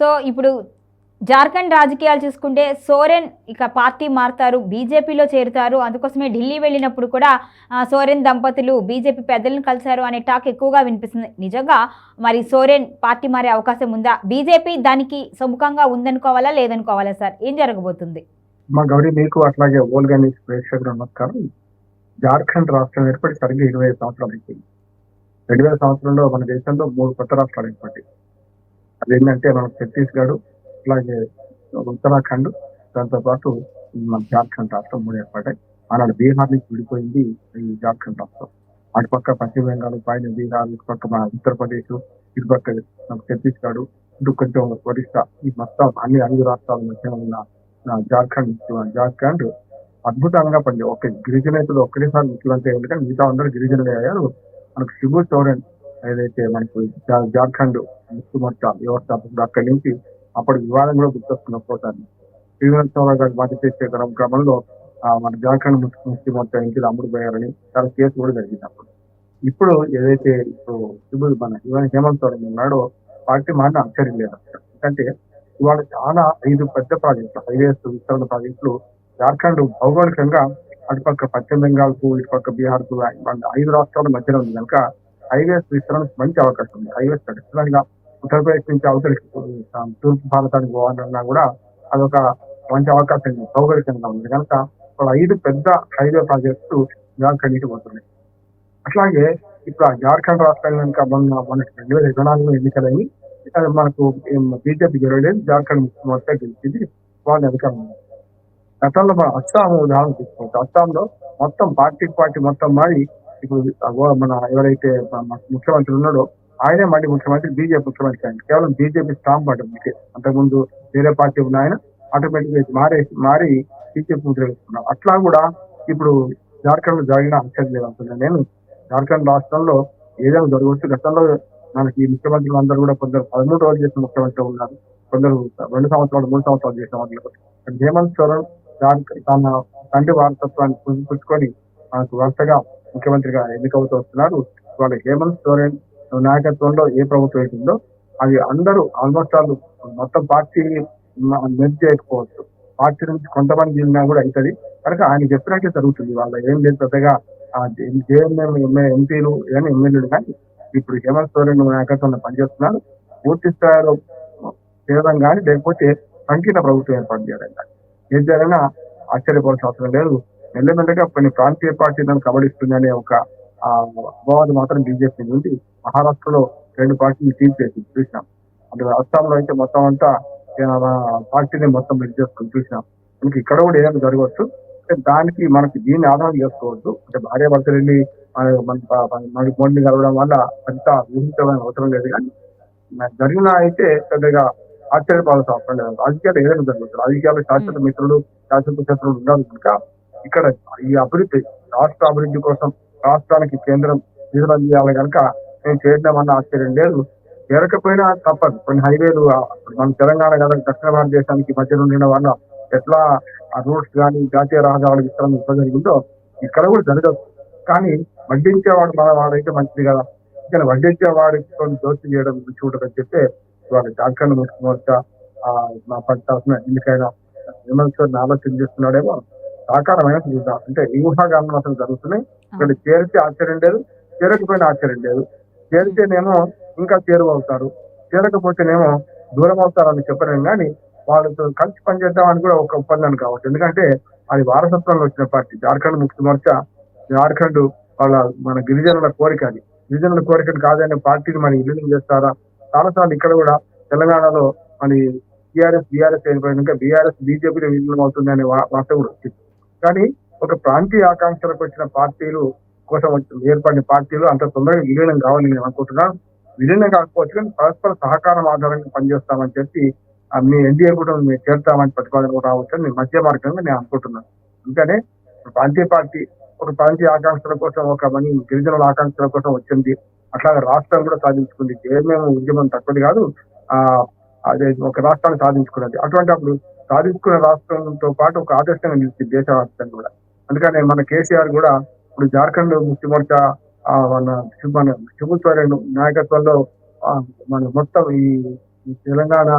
So ఇప్పుడు జార్ఖండ్ రాజకీయాలు చూసుకుంటే సోరెన్ ఇక పార్టీ మారుతారు బీజేపీలో చేరుతారు. అందుకోసమే ఢిల్లీ వెళ్ళినప్పుడు కూడా సోరెన్ దంపతులు బీజేపీ పెద్దలను కలిశారు అనే టాక్ ఎక్కువగా వినిపిస్తుంది. నిజంగా మరి సోరెన్ పార్టీ మారే అవకాశం ఉందా? బీజేపీ దానికి సముఖంగా ఉందనుకోవాలా లేదనుకోవాలా సార్? ఏం జరగబోతుంది? మా గౌరీ మీకు అట్లాగే ఓల్గని ప్రేక్షకులు నమస్కారం. జార్ఖండ్ రాష్ట్రం ఏర్పడి సరిగ్గా ఇరవై ఐదు సంవత్సరాలు అయిపోయింది. రెండు వేల సంవత్సరంలో మన దేశంలో మూడు కొత్త రాష్ట్రాలు ఏర్పడ్డాయి. అదేంటంటే మన ఛత్తీస్గఢ్ అలాగే ఉత్తరాఖండ్ దాంతో పాటు మన జార్ఖండ్ రాష్ట్రం మూడు ఏర్పడ్డాయి. ఆనాడు బీహార్ నుంచి విడిపోయింది ఈ జార్ఖండ్ రాష్ట్రం. అటుపక్క పశ్చిమ బెంగాల్ పైన బీహార్ ఇటుపక్క మన ఉత్తరప్రదేశ్ ఇటుపక్క మన ఛత్తీస్గఢ్ ఇటు కొంచెం ఒరిస్సా ఈ మొత్తం అన్ని ఐదు రాష్ట్రాల మధ్య ఉన్న జార్ఖండ్ జార్ఖండ్ అద్భుతంగా పనిచేయ ఒక గిరిజనేతలు ఒక్కటేసారి ముఖ్యమంత్రి ఎందుకంటే కానీ మిగతా అందరూ గిరిజనులు అయ్యారు. మనకు శిబు చౌరన్ ఏదైతే మనకు జార్ఖండ్ ముఖ్యమంత్రి మొత్త వ్యవస్థాపకుడు అక్కడి నుంచి అప్పటి వివాదం కూడా గుర్తొస్తున్న పోతాను శ్రీవన్ చౌర గారు బాధ్యత చేసే క్రమంలో మన జార్ఖండ్ ముఖ్యమంత్రి ముక్తి మొత్తం అమ్ముడు పోయారని చాలా కేసు కూడా జరిగింది అప్పుడు. ఇప్పుడు ఏదైతే ఇప్పుడు శిబు మన ఇవాళ హేమంత్ సోరెన్ ఉన్నాడో పార్టీ మాట ఆశ్చర్యం లేదు ఎందుకంటే ఇవాళ చాలా ఐదు పెద్ద ప్రాజెక్టులు హైవేస్ విస్తరణ ప్రాజెక్టులు జార్ఖండ్ భౌగోళికంగా అటుపక్క పశ్చిమ బెంగాల్కు ఇటుపక్క బీహార్కు ఐదు రాష్ట్రాల మధ్యలో ఉంది కనుక హైవేస్ విస్తరణకు మంచి అవకాశం ఉంది. హైవేస్ ఖచ్చితంగా ఉత్తరప్రదేశ్ నుంచి అవతలి తూర్పు భారతానికి పోవాలన్నా కూడా అదొక మంచి అవకాశం ఉంది ఉంది. కనుక ఐదు పెద్ద హైవే ప్రాజెక్టు జార్ఖండ్ నుంచి పోతున్నాయి. అట్లాగే ఇప్పుడు ఆ జార్ఖండ్ రాష్ట్రాలు కనుక మొన్న మనకి రెండు వేల ఇరవై నాలుగులో ఎన్నికలయ్యి మనకు బీజేపీ గెలవలేదు జార్ఖండ్ ముక్తి మొత్తం గెలిచింది వాళ్ళు అధికారం ఉన్నారు. గతంలో మన అస్సాం ఉదాహరణ తీసుకోవచ్చు అస్సాంలో మొత్తం పార్టీ పార్టీ మొత్తం మారి ఇప్పుడు మన ఎవరైతే మన ముఖ్యమంత్రి ఉన్నాడో ఆయనే మళ్ళీ ముఖ్యమంత్రి బీజేపీ ముఖ్యమంత్రి ఆయన. కేవలం బీజేపీ స్టాంప్ పడ్డది అంతకుముందు వేరే పార్టీ ఉన్న ఆయన ఆటోమేటిక్గా మారి బీజేపీ ముఖ్యమంత్రి అట్లా కూడా ఇప్పుడు జార్ఖండ్లో జరిగిన ఆశ్చర్యం లేదు నేను. జార్ఖండ్ రాష్ట్రంలో ఏదైనా జరగవచ్చు. గతంలో మనకి ముఖ్యమంత్రులు అందరూ కూడా కొందరు పదమూడు రోజులు చేసిన ముఖ్యమంత్రి ఉన్నారు. కొందరు రెండు సంవత్సరాలు మూడు సంవత్సరాలు చేసిన వాళ్ళు హేమంత్ సోరెన్ తన తండ్రి వారసత్వాన్ని పుచ్చుకొని మనకు వరుసగా ముఖ్యమంత్రిగా ఎన్నికవుతూ వస్తున్నారు? వాళ్ళ హేమంత్ సోరెన్ నాయకత్వంలో ఏ ప్రభుత్వం అవుతుందో అది అందరూ ఆల్మోస్ట్ ఆల్ మొత్తం పార్టీ మెర్జ్ చేయకపోవచ్చు. పార్టీ నుంచి కొంతమంది ఉన్నా కూడా అవుతుంది. కనుక ఆయన చెప్పినట్టే జరుగుతుంది. వాళ్ళ ఏం లేదు పెద్దగా జేఎంఎం ఎంపీలు కానీ ఎమ్మెల్యేలు కానీ ఇప్పుడు హేమంత్ సోరెన్ నాయకత్వంలో పనిచేస్తున్నారు. పూర్తి స్థాయిలో చేయడం కానీ లేకపోతే సంకీర్ణ ప్రభుత్వం ఏర్పాటు చేయడం కానీ. ఏం చేయాలన్నా ఆశ్చర్యపోవాల్సిన అవసరం లేదు. మెల్లమెల్లగా కొన్ని ప్రాంతీయ పార్టీలను కబడిస్తుందనే ఒక అపవాదం మాత్రం బీజేపీ ఉంది మహారాష్ట్రలో రెండు పార్టీలు చేసింది. చూసినాం. అంటే అస్సాంలో అయితే మొత్తం అంతా పార్టీని మొత్తం బిడ్ చేసుకుని చూసినాం. మనకి ఇక్కడ కూడా ఏదైనా జరగవచ్చు. అంటే దానికి మనకి దీన్ని ఆధారం చేసుకోవద్దు. అంటే భార్య భర్త వెళ్ళి మన మన- కలవడం వల్ల అంత ఊహించడం అవసరం లేదు. కానీ జరిగిన అయితే పెద్దగా ఆశ్చర్యపాల్సిన అవసరం లేదు. రాజకీయాలు ఏదైనా జరగవచ్చు. రాజకీయాలు శాశ్వత మిత్రులు శాశ్వత శత్రువులు ఉండాలి కనుక ఇక్కడ ఈ అభివృద్ధి రాష్ట్ర అభివృద్ధి కోసం రాష్ట్రానికి కేంద్రం నిధులు అందియాలి కనుక నేను చేయడమన్న ఆశ్చర్యం లేదు. చేరకపోయినా తప్పదు. కొన్ని హైవేలు మన తెలంగాణ కదా దక్షిణ భారతదేశానికి మధ్య ఉండడం వల్ల ఎట్లా ఆ రూట్స్ కానీ జాతీయ రహదారుల విస్తరణ ఇబ్బంది జరిగిందో ఇక్కడ కూడా జరగదు. కానీ వడ్డించేవాడు మన వాడైతే మంచిది కదా. ఇక్కడ వడ్డించే వాడితో దోషం చేయడం చూడదని చెప్తే వాళ్ళ జార్ఖండ్ ముఖ్యమంత్రి ఆ మా పట్టాల్సిన ఎన్నికైన విమర్శను ఆలోచన చేస్తున్నాడేమో సాకారమైన చూద్దాం అంటే ఈ ఊహాగానం అసలు జరుగుతున్నాయి. ఇక్కడ చేరితే ఆశ్చర్యం లేదు చేరకపోయినా ఆశ్చర్యం లేదు. చేరితేనేమో ఇంకా చేరువవుతారు చేరకపోతేనేమో దూరం అవుతారని చెప్పలేం కానీ వాళ్ళతో కలిసి పనిచేద్దామని కూడా ఒక ఒప్పందం కావచ్చు. ఎందుకంటే అది వారసత్వంలో వచ్చిన పార్టీ. జార్ఖండ్ ముక్తి మోర్చా జార్ఖండ్ వాళ్ళ మన గిరిజనుల కోరిక అది. గిరిజనుల కోరికను కాదనే పార్టీని మరి విలీనం చేస్తారా? చాలాసార్లు ఇక్కడ కూడా తెలంగాణలో మరి టీఆర్ఎస్ బీఆర్ఎస్ అయిపోయినాక బీఆర్ఎస్ బీజేపీలో విలీనం అవుతుంది అనే వార్త కూడా వచ్చింది. కానీ ఒక ప్రాంతీయ ఆకాంక్షలకు వచ్చిన పార్టీలు కోసం ఏర్పడిన పార్టీలు అంత తొందరగా విలీనం కావాలని నేను అనుకుంటున్నాను విలీనం కాకపోవచ్చు కానీ పరస్పర సహకారం ఆధారంగా పనిచేస్తామని చెప్పి మీ ఎన్డీఏ కూడా మేము చేరుతామని ప్రతిపాదన రావచ్చు అని నేను మధ్య మార్గంగా నేను అనుకుంటున్నాను అందుకనే ప్రాంతీయ పార్టీ ఒక ప్రాంతీయ ఆకాంక్షల కోసం ఒక మనీ గిరిజనుల ఆకాంక్షల కోసం వచ్చింది. అట్లాగే రాష్ట్రం కూడా సాధించుకుంది. ఏమేమి ఉద్యమం తక్కువది కాదు ఆ అదే ఒక రాష్ట్రాన్ని సాధించుకున్నది. అటువంటి అప్పుడు సాధించుకున్న రాష్ట్రంతో పాటు ఒక ఆదర్శంగా నిలిచింది దేశ రాష్ట్రం కూడా. అందుకనే మన కేసీఆర్ కూడా ఇప్పుడు జార్ఖండ్ ముక్తి మోర్చా మన మన శిబు సోరెన్ నాయకత్వంలో మన మొత్తం ఈ తెలంగాణ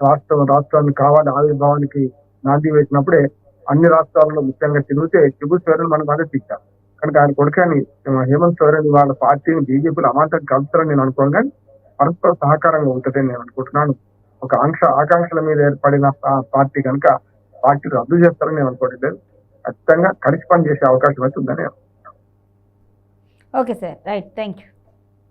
రాష్ట్రం రాష్ట్రాన్ని కావాలి ఆవిర్భావానికి నాంది వేసినప్పుడే అన్ని రాష్ట్రాల్లో ముఖ్యంగా తిరిగితే చిబు సోరెన్ మన మద్దతు కనుక ఆయన కొడుకని హేమంత్ సోరెన్ వాళ్ళ పార్టీని బీజేపీలో అమాంతం కలుపుతారని నేను అనుకోను కానీ పరస్పర సహకారంగా ఉంటుందని నేను అనుకుంటున్నాను. ఒక ఆంక్ష ఆకాంక్షల మీద ఏర్పడిన పార్టీ కనుక పార్టీ రద్దు చేస్తారని నేను అనుకోవట్లేదు. ఖచ్చితంగా కలిసి పని చేసే అవకాశం అయితే ఉందని okay sir. Right. Thank you